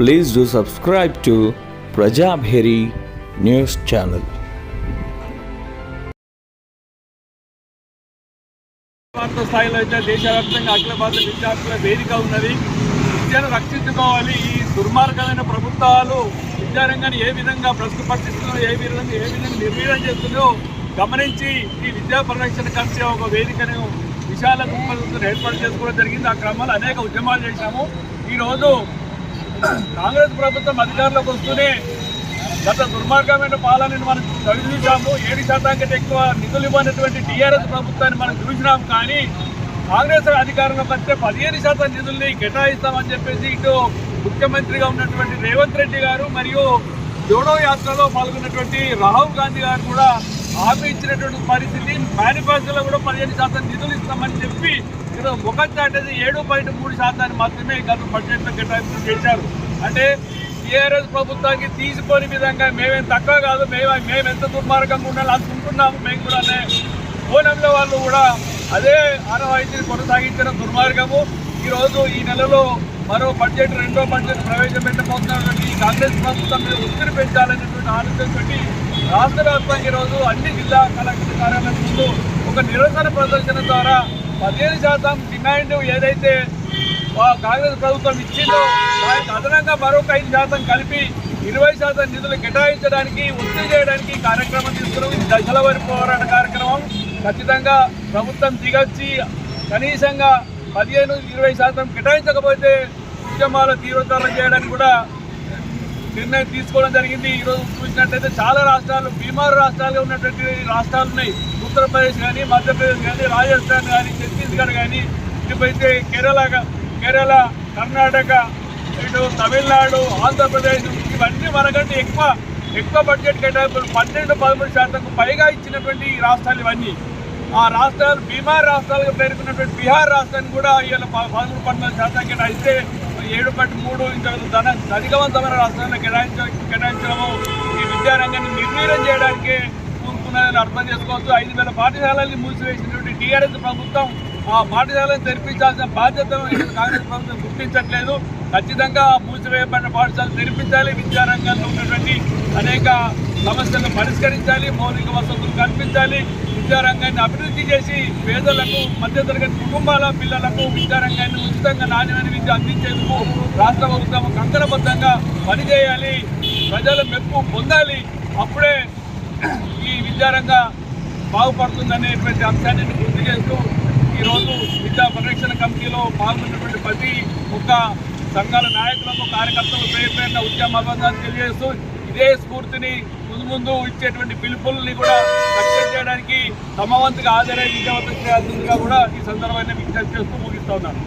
Please do subscribe to Prajabheri news channel. భారత స్థాయిలో అయితే దేశవ్యాప్తంగా అఖిల భారత విద్యార్థుల వేదిక ఉన్నది. విద్యను రక్షించుకోవాలి. ఈ దుర్మార్గమైన ప్రభుత్వాలు విద్యారంగాన్ని ఏ విధంగా ప్రస్తుత పరిస్థితుల్లో ఏ విధంగా ఏ విధంగా నిర్వీర్యం చేస్తున్నాయో గమనించి ఈ విద్యా పరిరక్షణ కలిసి ఒక వేదికను విశాల గుంపలు ఏర్పాటు చేసుకోవడం జరిగింది. ఆ క్రమంలో అనేక ఉద్యమాలు చేశాము. ఈరోజు కాంగ్రెస్ ప్రభుత్వం అధికారంలోకి వస్తూనే గత దుర్మార్గమైన పాలనని మనం చదివించాము. ఏడు శాతం కంటే ఎక్కువ నిధులు ఇవ్వనటువంటి టీఆర్ఎస్ ప్రభుత్వాన్ని మనం చూసినాం. కానీ కాంగ్రెస్ అధికారంలోకి వస్తే పదిహేను శాతం నిధుల్ని కేటాయిస్తామని చెప్పేసి ఇటు ముఖ్యమంత్రిగా ఉన్నటువంటి రేవంత్ రెడ్డి గారు మరియు జోడో యాత్రలో పాల్గొన్నటువంటి రాహుల్ గాంధీ గారు కూడా హామీ ఇచ్చినటువంటి పరిస్థితి. మేనిఫెస్టోలో కూడా పదిహేను శాతం నిధులు ఇస్తామని చెప్పి ఈరోజు ముఖం చాటేది ఏడు పాయింట్ మూడు శాతాన్ని మాత్రమే గత బడ్జెట్లో కేటాయింపులు చేశారు. అంటే టీఆర్ఎస్ ప్రభుత్వానికి తీసిపోని విధంగా మేమేం తక్కువ కాదు మేము మేము ఎంత దుర్మార్గంగా ఉండాలి అనుకుంటున్నాము మేము కూడా అనే కోణంలో వాళ్ళు కూడా అదే ఆనవాయితీని కొనసాగించిన దుర్మార్గము. ఈరోజు ఈ నెలలో మరో బడ్జెట్ రెండో బడ్జెట్ ప్రవేశపెట్టబోతున్నటువంటి కాంగ్రెస్ ప్రభుత్వం మీద ఒత్తిడి పెంచాలనేటువంటి ఆలోచనతోటి రాష్ట్ర వ్యాప్తంగా ఈరోజు అన్ని జిల్లా కలెక్టర్ కార్యాలయం ముందు ఒక నిరసన ప్రదర్శన ద్వారా పదిహేను శాతం డిమాండ్ ఏదైతే కాంగ్రెస్ ప్రభుత్వం ఇచ్చిందో దానికి అదనంగా మరొక ఐదు శాతం కలిపి ఇరవై శాతం నిధులు కేటాయించడానికి ఒత్తిడి చేయడానికి కార్యక్రమం తీసుకున్నాం. ఇది దశల వారి పోరాట కార్యక్రమం. ఖచ్చితంగా ప్రభుత్వం దిగొచ్చి కనీసంగా పదిహేను ఇరవై శాతం కేటాయించకపోతే ఉద్యమాల తీవ్రతరం చేయడానికి కూడా నిర్ణయం తీసుకోవడం జరిగింది. ఈరోజు చూసినట్టయితే చాలా రాష్ట్రాలు బీమారు రాష్ట్రాలుగా ఉన్నటువంటి రాష్ట్రాలు ఉన్నాయి. ఉత్తరప్రదేశ్ కానీ మధ్యప్రదేశ్ కానీ రాజస్థాన్ కానీ ఛత్తీస్గఢ్ కానీ ఇటుపైతే కేరళ కేరళ కర్ణాటక ఇటు తమిళనాడు ఆంధ్రప్రదేశ్ ఇవన్నీ మనకంటే ఎక్కువ ఎక్కువ బడ్జెట్ కేటాయింపులు పన్నెండు పదమూడు శాతంకు పైగా ఇచ్చినటువంటి ఈ రాష్ట్రాలు ఇవన్నీ. ఆ రాష్ట్రాలు బీమార్ రాష్ట్రాలుగా పేర్కొన్నటువంటి బీహార్ రాష్ట్రాన్ని కూడా ఇవాళ పదమూడు పన్నెండు శాతం కేటాయిస్తే ఏడు పాయింట్ మూడు ఇంకా ధన ధనికవంతమైన రాష్ట్రాలను కేటాయించ కేటాయించడము ఈ విద్యారంగాన్ని నిర్వీర్యం చేయడానికి కూరుకున్నదని అర్థం చేసుకోవచ్చు. ఐదు వేల పాఠశాలల్ని మూసివేసినటువంటి టీఆర్ఎస్ ప్రభుత్వం ఆ పాఠశాలను తెరిపించాల్సిన బాధ్యత కాంగ్రెస్ ప్రభుత్వం గుర్తించట్లేదు. ఖచ్చితంగా మూసివేయబడిన పాఠశాలలు తెరిపించాలి. విద్యారంగంలో ఉన్నటువంటి అనేక సమస్యలను పరిష్కరించాలి మౌలిక వసతులు కల్పించాలి విద్యారంగాన్ని అభివృద్ధి చేసి పేదలకు మధ్యతరగతి కుటుంబాల పిల్లలకు విద్యారంగాన్ని ఉచితంగా నాణ్యమైన విద్య అందించేందుకు రాష్ట్ర ప్రభుత్వం కంకణబద్ధంగా పనిచేయాలి ప్రజల మెప్పు పొందాలి. అప్పుడే ఈ విద్యారంగ బాగుపడుతుందనేటువంటి అంశాన్ని గుర్తు చేస్తూ ఈరోజు విద్యా పరిరక్షణ కమిటీలో పాల్గొన్నటువంటి ప్రతి ఒక్క సంఘాల నాయకులకు కార్యకర్తలు పేరు పేరున ఉద్యమ అభివందనాలు తెలియజేస్తూ ఇదే స్ఫూర్తిని ముందు ముందు ఇచ్చేటువంటి పిలుపుల్ని కూడా రక్షణ చేయడానికి తమ వంతుగా హాజరై విజయవంతం చేయాల్సిందిగా కూడా ఈ సందర్భంగా విజ్ఞప్తి చేస్తూ ముగిస్తా ఉన్నాను.